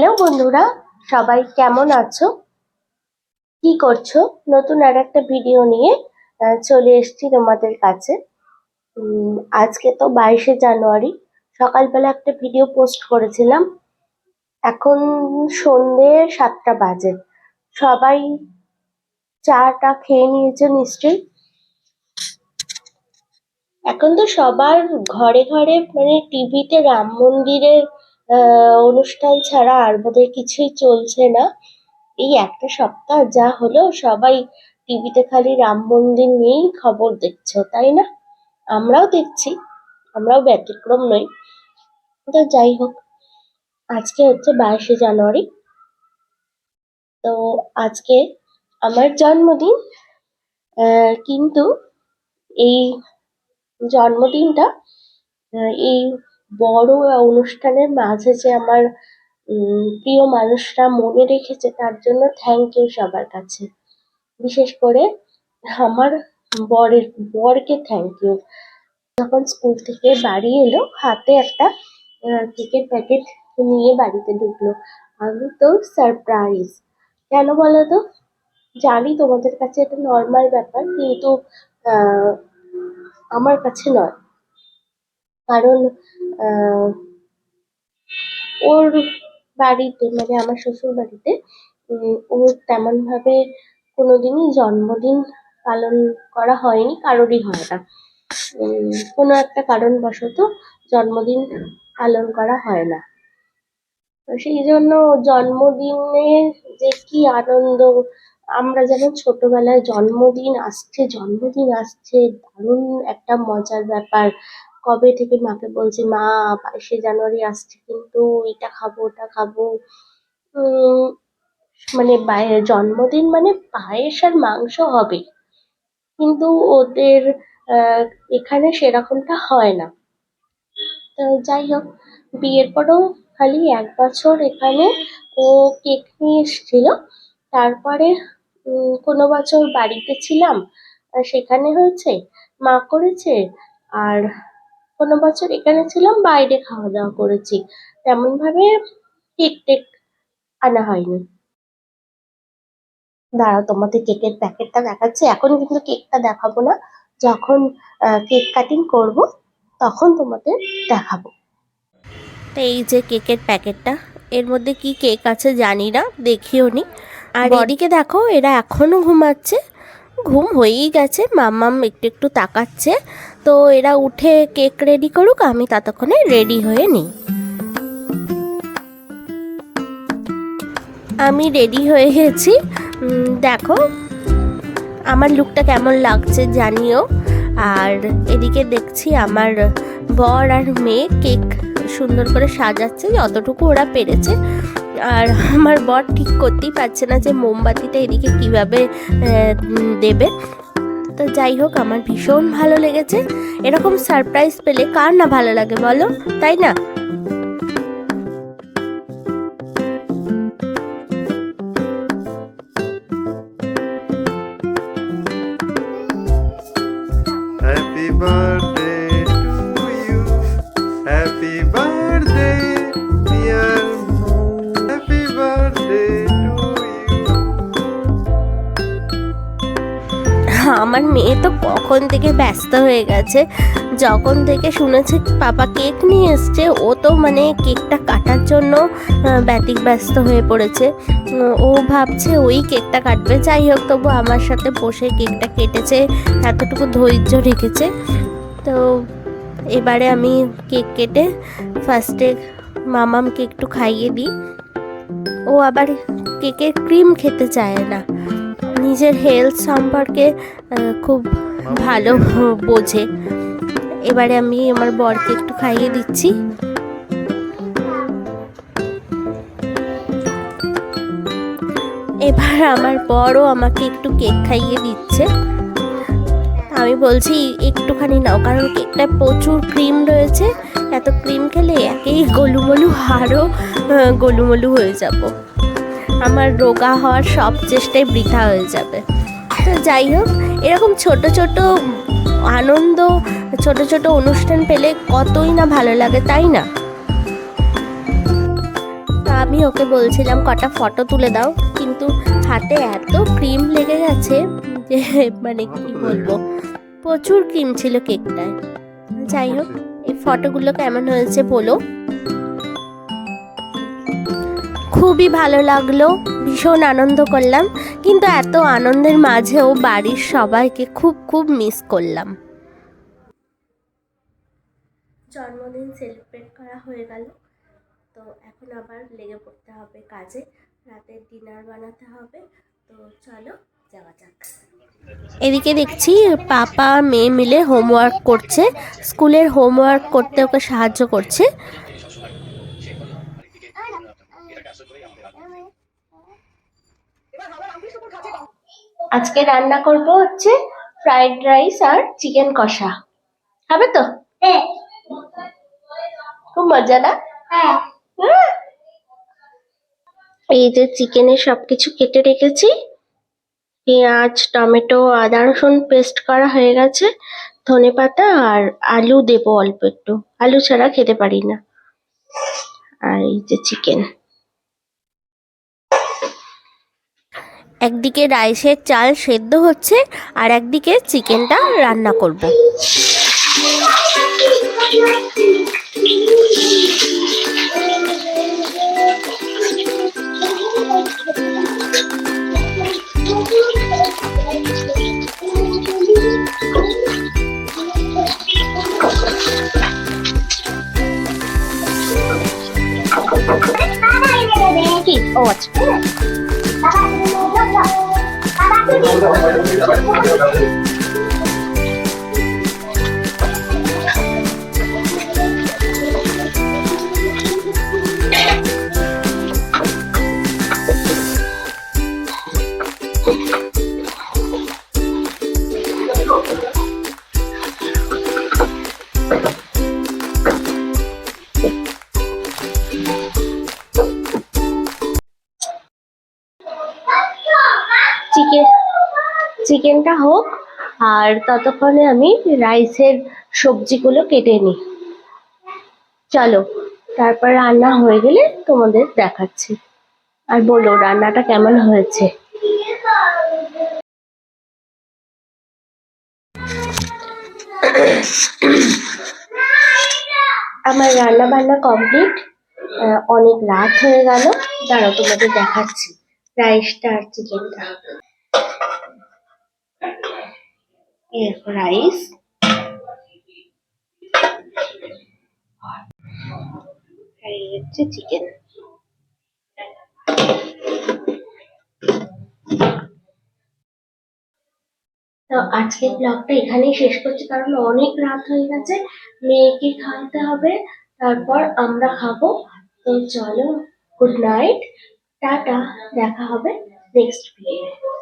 Hello বন্ধুরা, সবাই কেমন আছো? কি করছ? নতুন আর একটা ভিডিও নিয়ে চলে এসেছি তোমাদের কাছে। আজকে তো বাইশে জানুয়ারি, সকালবেলা একটা ভিডিও পোস্ট করেছিলাম। এখন সন্ধে সাতটা বাজে। সবাই চাটা খেয়ে নিয়েছে নিশ্চয়ই? এখন তো সবার ঘরে ঘরে মানে টিভিতে রাম মন্দিরের আহ, অনুষ্ঠান ছাড়া আর বোধহয় কিছুই চলছে না। এই একটা সপ্তাহ যা হলো সবাই টিভিতে খালি রাম মন্দির নিয়েই খবর দেখছ তাই না? আমরাও দেখছি আমরাও ব্যতিক্রম নই। তো যাই হোক আজকে হচ্ছে বাইশে জানুয়ারি। তো আজকে আমার জন্মদিন কিন্তু এই জন্মদিনটা এই বড় অনুষ্ঠানের মাঝে যে আমার উম, প্রিয় মানুষরা মনে রেখেছে তার জন্য থ্যাংক ইউ সবার কাছে। বিশেষ করে আমার বরের বরকে থ্যাংক ইউ যখন স্কুল থেকে বাড়ি এলো হাতে একটা কেকের প্যাকেট নিয়ে বাড়িতে ঢুকলো। আমি তো সারপ্রাইজ কেন বলো তো জানি তোমাদের কাছে এটা নর্মাল ব্যাপার কিন্তু আমার কাছে নয়। কারণ আহ, ওর বাড়িতে মানে আমার শ্বশুর বাড়িতে উম, ওর তেমন ভাবে কোনোদিনই জন্মদিন পালন করা হয়নি কারোরই হয় না। উম, কোনো একটা কারণবশত জন্মদিন পালন করা হয় না। সেই জন্য জন্মদিনে যে কি আনন্দ আমরা যেমন ছোটবেলায় জন্মদিন আসছে জন্মদিন আসছে দারুণ একটা মজার ব্যাপার। কবে থেকে মাকে বলছি, মা, বাইশে জানুয়ারি আসছে, কিন্তু এটা খাব, ওটা খাব। মানে জন্মদিন মানে পায়েস আর মাংস হবে। কিন্তু ওদের এখানে সেরকমটা হয় না। তো যাই হোক, বিয়ের পরেও খালি এক বছর এখানে ও কেক নিয়ে এসেছিল। তারপরে কোনো বছর বাড়িতে ছিলাম সেখানে হয়েছে, মা করেছে, আর কোনো বছর এখানে ছিলাম বাইরে খাওয়া দাওয়া করেছি। তেমন ভাবে কেক টেক আনা হয়নি। দাঁড়াও তোমাদের কেকের প্যাকেটটা দেখাচ্ছি। এখন কিন্তু কেকটা দেখাবো না। যখন কেক কাটিং করব তখন তোমাদের দেখাবো। তো এই যে কেকের প্যাকেটটা এর মধ্যে কি কেক আছে জানি না দেখিও নি। আর এদিকে দেখো এরা এখনও ঘুমাচ্ছে। ঘুম হয়েই গেছে মাম্মাম একটু একটু তাকাচ্ছে। তো এরা উঠে কেক রেডি করুক, আমি ততক্ষণে রেডি হয়ে নিই। আমি রেডি হয়ে গেছি। দেখো, আমার লুকটা কেমন লাগছে জানিও। আর এদিকে দেখছি আমার বর আর মেয়ে কেক সুন্দর করে সাজাচ্ছে, যতটুকু ওরা পেরেছে। আর আমার বর ঠিক করতেই পারছে না যে মোমবাতিটা এদিকে কীভাবে দেবে। তো যাই হোক, আমার ভীষণ ভালো লেগেছে। এরকম সারপ্রাইজ পেলে কার না ভালো লাগে বলো? তাই না? আমার মেয়ে তো কখন থেকে ব্যস্ত হয়ে গেছে। যখন থেকে শুনেছে পাপা কেক নিয়ে এসছে, ও তো মানে কেকটা কাটার জন্য ব্যতিক ব্যস্ত হয়ে পড়েছে। ও ভাবছে ওই কেকটা কাটবে। যাই হোক, তবু আমার সাথে বসে কেকটা কেটেছে, এতটুকু ধৈর্য রেখেছে। তো এবারে আমি কেক কেটে ফার্স্টে মামামকে একটু খাইয়ে দিই। ও আবার কেকের ক্রিম খেতে চায় না। নিজের হেলথ সম্পর্কে খুব ভালো বোঝে। এবারে আমি আমার বরকে একটু খাইয়ে দিচ্ছি। এবার আমার বড়ও আমাকে একটু কেক খাইয়ে দিচ্ছে। আমি বলছি, একটুখানি নাও, কারণ কেকটায় প্রচুর ক্রিম রয়েছে। এত ক্রিম খেলে একেই গলুমলু আরও গলুমলু হয়ে যাব। আমার রোগা হওয়ার সব চেষ্টাই বৃথা হয়ে যাবে। তো যাই হোক এরকম ছোট ছোট আনন্দ ছোট ছোট অনুষ্ঠান পেলে কতই না ভালো লাগে তাই না? আমি ওকে বলছিলাম কটা ফটো তুলে দাও। কিন্তু হাতে এত ক্রিম লেগে গেছে যে মানে কি বলব? প্রচুর ক্রিম ছিল কেকটায়। যাই হোক এই ফটোগুলো কেমন হয়েছে বলো। খুবই ভালো লাগল, ভীষণ আনন্দ করলাম, কিন্তু এত আনন্দের মাঝেও বাড়ির সবাইকে খুব খুব মিস করলাম। জন্মদিন সেলিব্রেট করা হয়ে গেল, তো এখন আবার লেগে পড়তে হবে কাজে রাতের ডিনার বানাতে হবে, তো চলো যাওয়া যাক। এদিকে দেখছি পাপা মেয়ে মিলে হোমওয়ার্ক করছে, স্কুলের হোমওয়ার্ক করতে ওকে সাহায্য করছে আজকে রান্না করব হচ্ছে ফ্রাইড রাইস আর চিকেন কষা। হবে তো? খুব মজা না? হ্যাঁ। এই যে চিকেনের সবকিছু কেটে রেখেছি। পেঁয়াজ টমেটো আদা রসুন পেস্ট করা হয়ে গেছে। ধনে পাতা আর আলু দেবো অল্প একটু। আলু ছাড়া খেতে পারি না। আর এই যে চিকেন একদিকে রাইসের চাল সেদ্ধ হচ্ছে আর একদিকে চিকেনটা রান্না করব। ও আচ্ছা 我们。চিকেনটা হোক, আর ততক্ষণে আমি রাইসের সবজিগুলো কেটে নিই। চলো, তারপর রান্না হয়ে গেলে তোমাদের দেখাচ্ছি। আর বলো, রান্নাটা কেমন হয়েছে? আমার রান্না বান্না কমপ্লিট অনেক রাত হয়ে গেল। দাঁড়াও, তোমাদের দেখাচ্ছি। রাইসটা আর চিকেনটা। রাইস হচ্ছে চিকেন তো আজকের ব্লগটা এখানেই শেষ করছি, কারণ অনেক রাত হয়ে গেছে। মেয়েকে খাওয়াতে হবে, তারপর আমরা খাব। তো চলো গুড নাইট টাটা, দেখা হবে নেক্সট ভিডিও